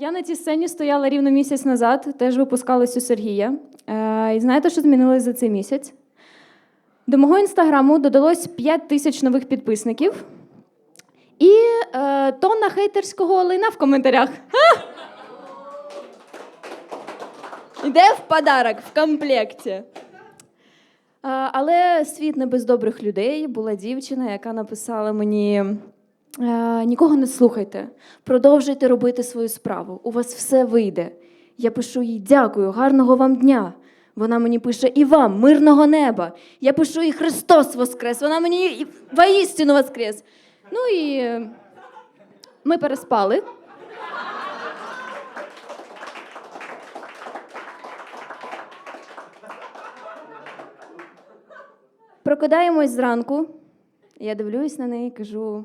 Я на цій сцені стояла рівно місяць назад, теж випускалась у Сергія. Е, І знаєте, що змінилось за цей місяць? До мого інстаграму додалось 5 тисяч нових підписників і е, тонна хейтерського лайна в коментарях. Іде в подарок в комплекті. Е, Але світ не без добрих людей. Була дівчина, яка написала мені: нікого не слухайте, продовжуйте робити свою справу. У вас все вийде. Я пишу їй дякую, гарного вам дня. Вона мені пише і вам, мирного неба. Я пишу їй Христос Воскрес. Вона мені воістину Воскрес. Ну і е, ми переспали. Прокидаємось зранку. Я дивлюсь на неї і кажу: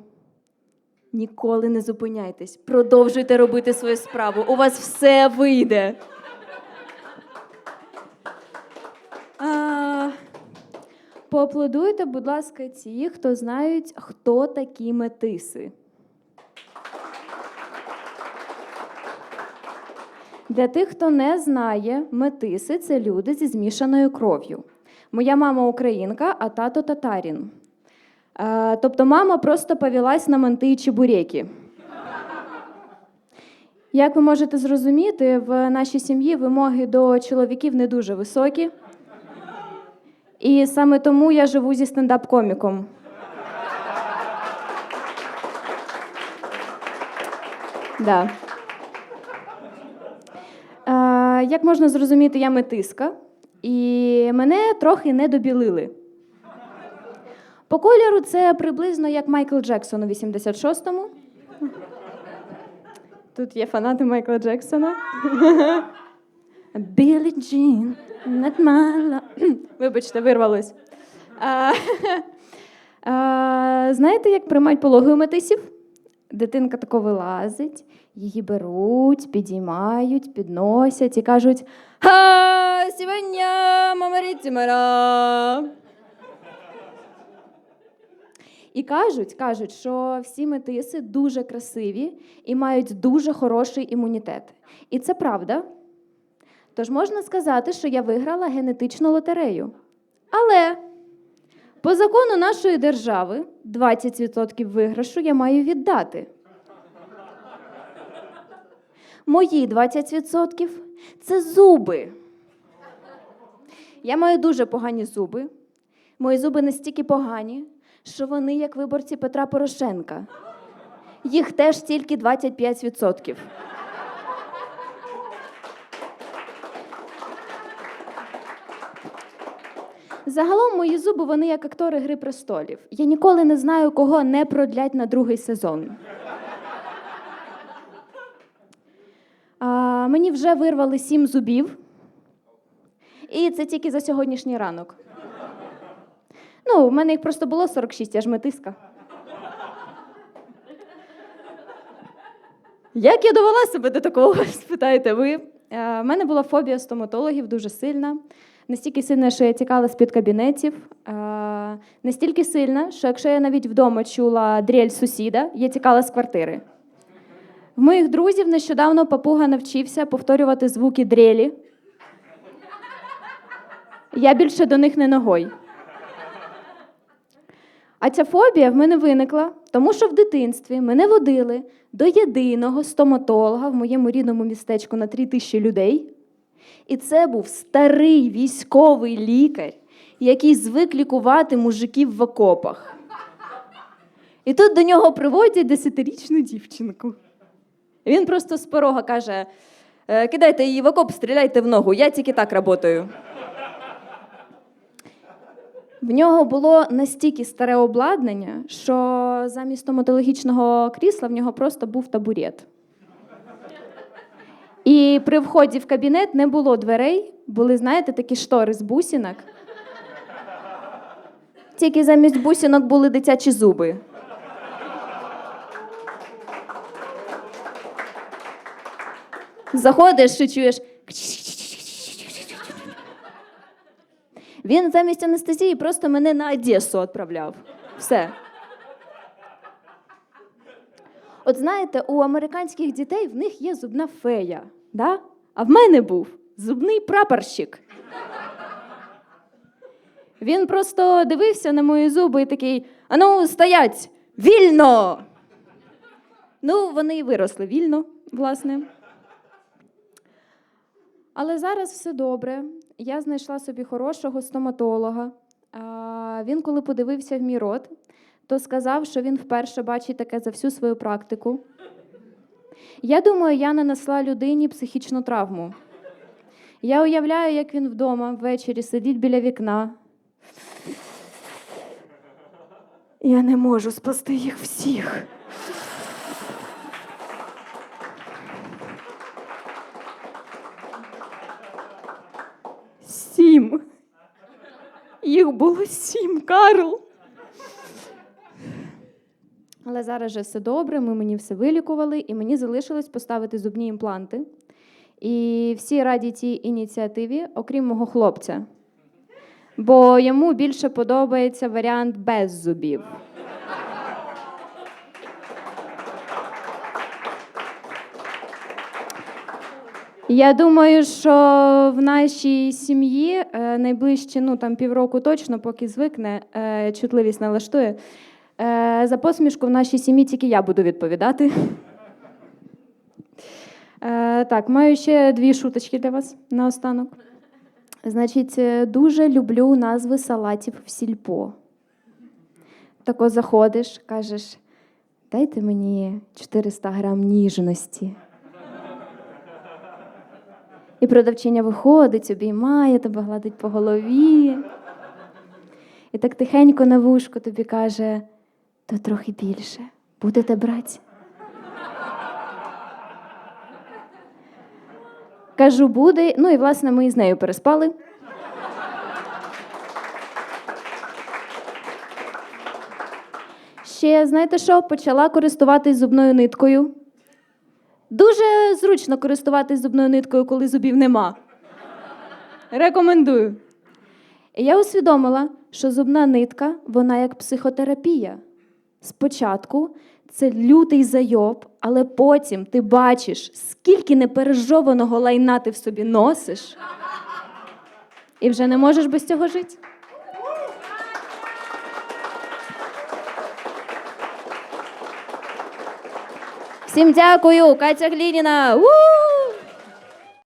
ніколи не зупиняйтесь, продовжуйте робити свою справу. У вас все вийде. А, поаплодуйте, будь ласка, ті, хто знають, хто такі метиси. Для тих, хто не знає, метиси це люди зі змішаною кров'ю. Моя мама українка, а тато татарін. Тобто мама просто повелась на манти і чебуреки. Як ви можете зрозуміти, в нашій сім'ї вимоги до чоловіків не дуже високі. І саме тому я живу зі стендап-коміком. Да. Як можна зрозуміти, я метиска, і мене трохи не добілили. По кольору це приблизно як Майкл Джексон у 86-му. Тут є фанати Майкла Джексона. Білі Джін, not. Вибачте, вирвалось. А, а, знаєте, як приймають пологи у метисів? Дитинка тако вилазить, її беруть, підіймають, підносять і кажуть: Ха, сьогодні мамаріці мара. І кажуть, кажуть, що всі метиси дуже красиві і мають дуже хороший імунітет. І це правда. Тож можна сказати, що я виграла генетичну лотерею. Але по закону нашої держави 20% виграшу я маю віддати. Мої 20% це зуби. Я маю дуже погані зуби. Мої зуби настільки погані, що вони як виборці Петра Порошенка. Їх теж тільки 25%. Загалом мої зуби вони як актори Гри престолів. Я ніколи не знаю, кого не продлять на другий сезон. А, мені вже вирвали сім зубів. І це тільки за сьогоднішній ранок. Ну, в мене їх просто було 46, я ж метиска. Як я довела себе до такого, спитаєте ви? Е, В мене була фобія стоматологів дуже сильна. Настільки сильна, що я тікала з-під кабінетів. Е, Настільки сильна, що якщо я навіть вдома чула дрель сусіда, я тікала з квартири. В моїх друзів нещодавно папуга навчився повторювати звуки дрелі. Я більше до них не ногой. А ця фобія в мене виникла, тому що в дитинстві мене водили до єдиного стоматолога в моєму рідному містечку на 3 тисячі людей. І це був старий військовий лікар, який звик лікувати мужиків в окопах. І тут до нього приводять десятирічну дівчинку. І він просто з порога каже: «Е, кидайте її в окоп, стріляйте в ногу, я тільки так працюю. В нього було настільки старе обладнання, що замість стоматологічного крісла в нього просто був табурет. І при вході в кабінет не було дверей, були, знаєте, такі штори з бусинок. Тільки замість бусинок були дитячі зуби. Заходиш і чуєш. Він замість анестезії просто мене на Одесу відправляв. Все. От знаєте, у американських дітей в них є зубна фея, да? а в мене був зубний прапорщик. Він просто дивився на мої зуби і такий: ану, стоять! Вільно! Ну, вони і виросли вільно, власне. Але зараз все добре. Я знайшла собі хорошого стоматолога. Він, коли подивився в мій рот, то сказав, що він вперше бачить таке за всю свою практику. Я думаю, я нанесла людині психічну травму. Я уявляю, як він вдома ввечері сидить біля вікна. Я не можу спасти їх всіх. Сім. Їх було сім, Карл. Але зараз вже все добре, ми мені все вилікували, і мені залишилось поставити зубні імпланти. І всі раді цій ініціативі, окрім мого хлопця. Бо йому більше подобається варіант без зубів. Я думаю, що в нашій сім'ї е, найближчі ну там півроку точно, поки звикне, е, чутливість налаштує. Е, за посмішку в нашій сім'ї тільки я буду відповідати. Е, так, маю ще дві шуточки для вас наостанок. Значить, дуже люблю назви салатів в сільпо. Тако заходиш, кажеш, дайте мені 400 грам ніжності. І продавчиня виходить, обіймає тебе, гладить по голові. І так тихенько на вушко тобі каже, то трохи більше. Будете брати? Кажу, буде. Ну і власне ми із нею переспали. Ще, знаєте що, почала користуватись зубною ниткою. Дуже зручно користуватись зубною ниткою, коли зубів нема. Рекомендую. Я усвідомила, що зубна нитка, вона як психотерапія. Спочатку це лютий зайоб, але потім ти бачиш, скільки непережованого лайна ти в собі носиш, і вже не можеш без цього жити. Всім дякую, Катя Глініна. У!